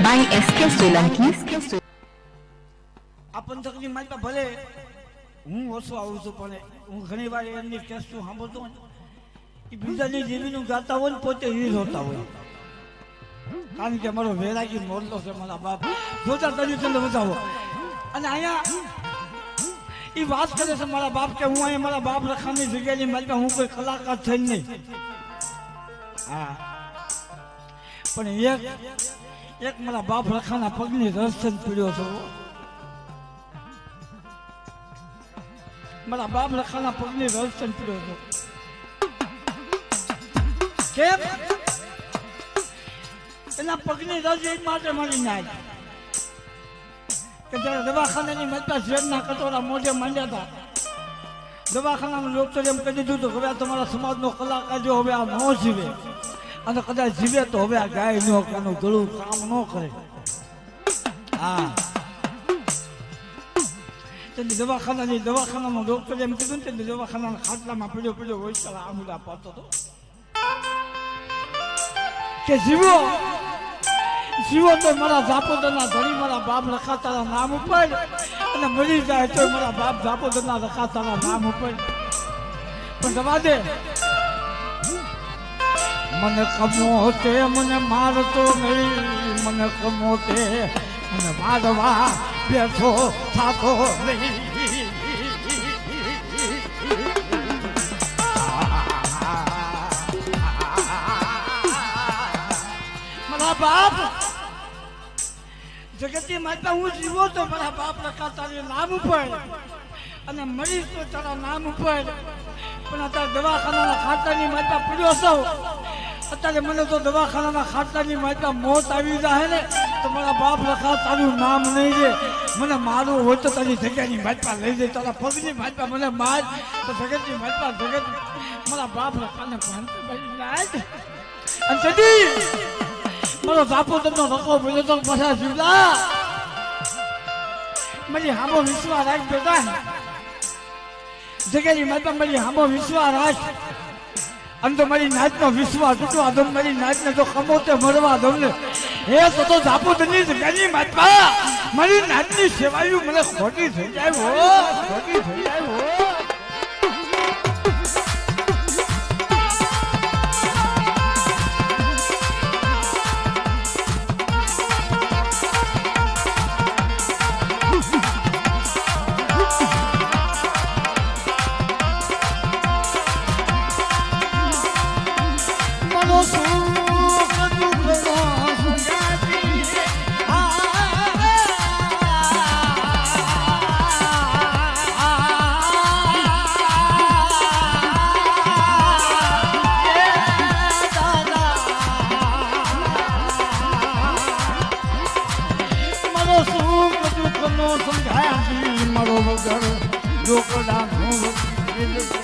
by SK Solanki. આ પંથકની માલિકા ભલે હું ઓછો આવું છું પણ હું ઘણી વાર એમની કેસું સાંભળતો હોય ને, એ બીજાની જીવીનું ગાતા હોય ને પોતે એ જોતા હોય કારણ કે મારો વેરાગી મોરલો છે મારા બાપ જોતા તરીકે બતાવો અને અહીંયા એ વાત કરે છે મારા બાપ કે હું અહીંયા મારા બાપ રખાની જગ્યાની માલિકા હું કોઈ કલાકાર થઈ નહીં હા પણ એક એક મારા બાપ રખાના પગની રસ્તે પીડ્યો છો. મારા બાપ રખાના પગની રસ્તન પીડ્યો હતો કેમ? એના પગની રજ એ માટે મળી નાખી. કે જ્યારે દવાખાનાની મતતા ઝેરના કટોરા મોઢે માંડ્યા હતા, દવાખાનામાં ડોક્ટર એમ કહી દીધું હતું હવે આ તમારા સમાજનો કલાકાર જો હવે આ ન જીવે. અને કદાચ જીવે તો હવે આ ગાય નો કાનું ગળું કામ ન કરે. હા. તેની દવાખાનાની, દવાખાનામાં ડોક્ટરે એમ કીધું ને તેની દવાખાનાના ખાટલામાં પીડ્યો પીડ્યો હોય ચાલ આમુલા પાતો હતો. કે જીવો જીવો તો મારા જાપોદરના ધણી, મારા બાપ લખા તારા નામ ઉપર, અને મરી જાય તો મારા બાપ જાપોદરના લખા તારા નામ ઉપર. પણ દવા દે. મને કમો તે મને મારતો નહીં. મને કમો તે મને મારવા બેઠો થતો નહીં. મારા બાપ, જગતની માતા હું જીવો તો મારા બાપ લખા તારી નામ ઉપર. અને મરીશ તો તારા નામ ઉપર. પણ અત્યારે દવાખાનાના ખાતાની માતા પીડ્યો સૌ અત્યારે મને તો દવાખાનાના ખાતાની માતા મોત આવી જાય ને, તો મારા બાપ લખા, તારું નામ નહીં દે મને મારું હોય તો તારી જગ્યાની માતા લઈ જાય તારા પગની માતા મને માર. તો જગતની માતા, જગત મારા બાપ લખાને અને સદી મારો બાપો તમને રકો બોલ્યો તો પાછા જીવલા મારી હામો વિશ્વાસ રાખ બેટા. જગ્યાની માતા મારી હામો વિશ્વાસ રાખ. આમ તો મારી નાચનો વિશ્વાસ તૂટવા દમ મારી નાચને તો કમોતે મરવા દમ ને. હે તો તો જાપુદની જગ્યાની માતા મારી નાચની સેવાયું મને ખોટી થઈ જાય હો, ખોટી થઈ જાય હો. દિલ છે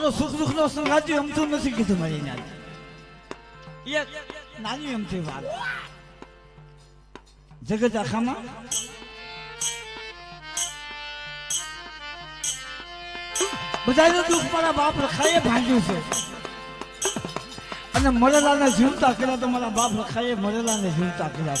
મારો સુખ દુઃખ નો સંગાતી અમથું નથી કીધું મારી નાની નાની અમથી વાત જગત આખામાં બધાનું દુઃખ મારા બાપ રખાએ ભાંગ્યું છે અને મરેલાને જીવતા કર્યા તો મારા બાપ રખાએ મરેલાને જીવતા કર્યા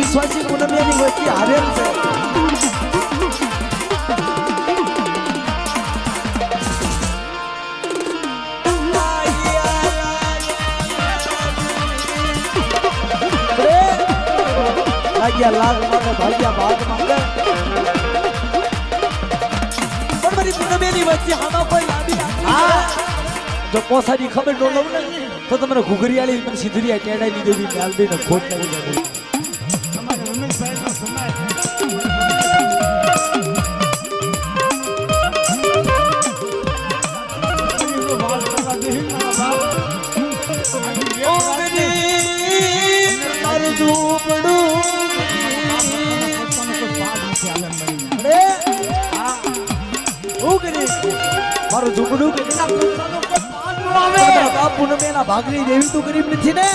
વિશ્વાસી પૂનમિયાની વસ્તી હારેલ છે. ભાગ્યા લાગ માંગે ભાગ્યા ભાગ માંગે પણ મારી પૂનમિયાની વચ્ચે હામાં કોઈ લાંબી હા. જો પોસાની ખબર ન લઉં ને તો તમને ઘુઘરિયાળી મને સિધરિયા ટેડાઈ દેવી ડાલબી ને ખોટ લાગી મારું ઝૂંપડું કે બાપુ ને મેના ભાગની દેવી તું ગરીબ નથી ને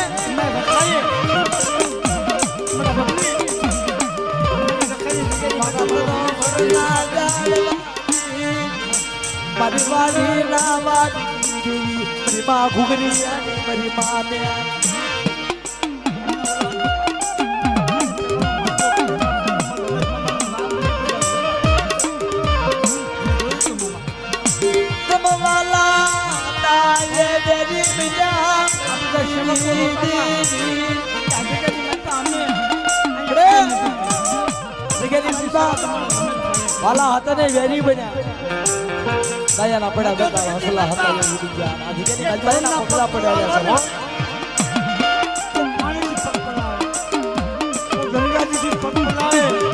મારી વાડી ના દેવી મારી માં અને મારી માને વાલા હતા ને વેરી બન્યા. દયાના પડ્યા જતા હસલા હતા ગલબાઈના પગલા પડ્યા છે, હો. આખલા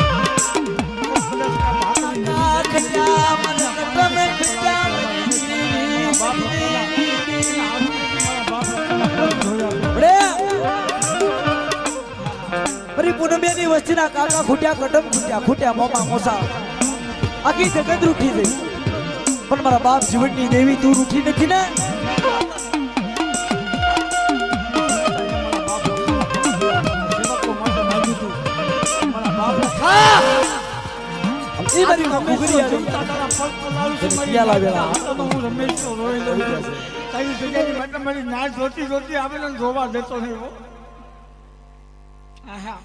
ફરી પૂનમિયાની વસ્તીના કાકા ખૂટ્યા કટમ ખૂટ્યા ખૂટ્યા મોમા મોસા આખી જગત રૂઠી ગઈ પણ મારા બાપ જીવનની દેવી તું રૂઠી નથી ને એ મારી માં ઘૂઘરી આવી પિયા લાવેલા. મારી નાચ જોતી જોતી આવે જોવા દેતો નહીં હો. આહા.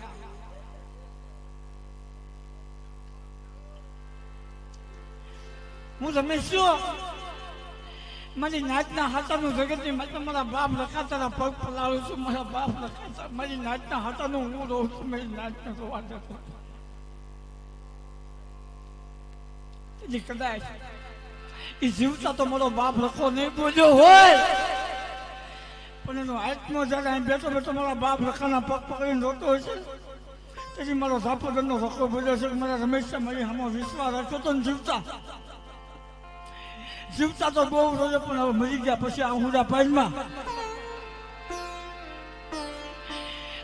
હું તમે શું મારી નાચના હાથાનું જગતની માટે મારા બાપ લખાતા પગ પલાળું છું. મારા બાપ લખાતા મારી નાચના હાથાનું હું રહું છું. મારી નાચને જોવા જતો તેથી કદાચ એ જીવતા તો મારો બાપ લખો નહીં બોલ્યો હોય. પણ એનો આત્મો જ્યારે અહીં બેઠો બેઠો મારા બાપ લખાના પગ પકડીને રોતો હોય છે. તેથી મારો ઝાપોદરનો રખો બોલ્યો છે. મારા રમેશ મારી આમાં વિશ્વાસ રાખ્યો તો જીવતા. જીવતા તો બહુ રોજે પણ હવે મરી ગયા પછી આ હુડા પાનમાં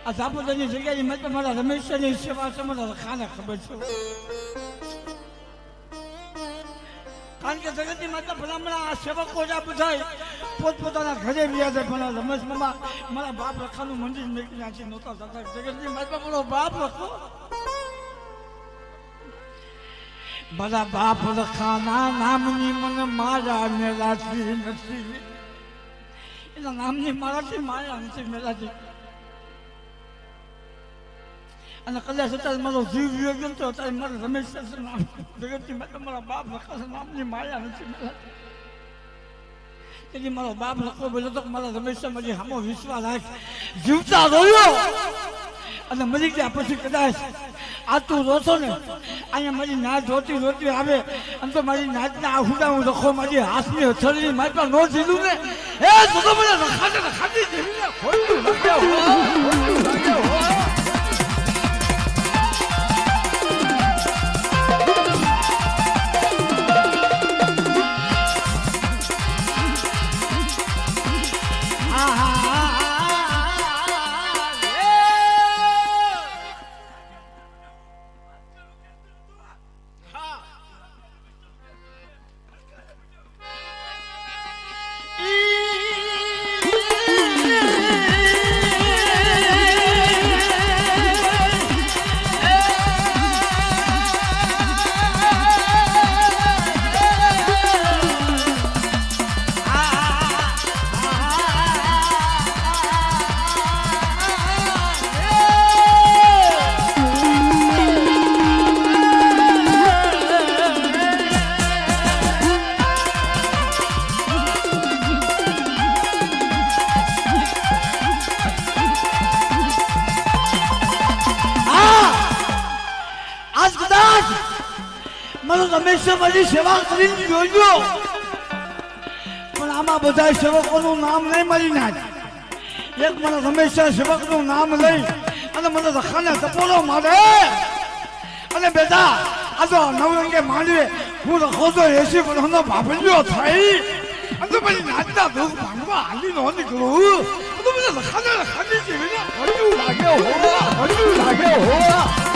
આ ઝાપોદરની જગ્યાની મેં મારા રમેશની સેવા છે ખાને ખબર છે. કારણ કે જગતની માતા ભલામણા આ સેવકો જ આ બધા પોતપોતાના ઘરે રહ્યા છે, પણ રમેશ મામા મારા બાપ રખાનું મંદિર મેળવી નાખી નહોતા જગતની માતા બોલો, બાપ લખો મારા બાપ લખાના નામની મને મારા મેલાતી નથી. એના નામની મારાથી માયા નથી મેલાતી અને કદાચ અત્યારે મારો જીવ જીવ ગયો તો અત્યારે મારે રમેશ નામ. જગતની મેં મારા બાપ લખાશે નામની માયા નથી મારા તેથી મારો બાપ લખો બોલ્યો તો મારા રમેશ મારી હામો વિશ્વાસ રાખ. જીવતા રોયો અને મરી ગયા પછી કદાચ આ તું રોશો ને? અહીંયા મારી નાચ જોતી જોતી આવે. આમ તો મારી નાચના આ હુડા હું લખો મારી હાથની હથેળી મારી પાસે નો જીધું ને? એ તો મને રખાતે રખાતી જેવીને ખોટું લાગે હો, હંમેશા મારી સેવા કરીને જોજો. પણ આમાં બધા સેવકોનું નામ નહીં મળી નાખ એક મને હંમેશા સેવકનું નામ લઈ અને મને રખાને ટપોરો મારે. અને બેટા, આ તો નવરંગે માંડવે, હું રખો તો એસી વર્ષનો ભાભલ્યો થઈ. અને પછી નાચના દુઃખ ભાંગવા હાલી નો નીકળું. તો મને રખાને રખાની જીવીને હજુ લાગે હો હજુ લાગે હો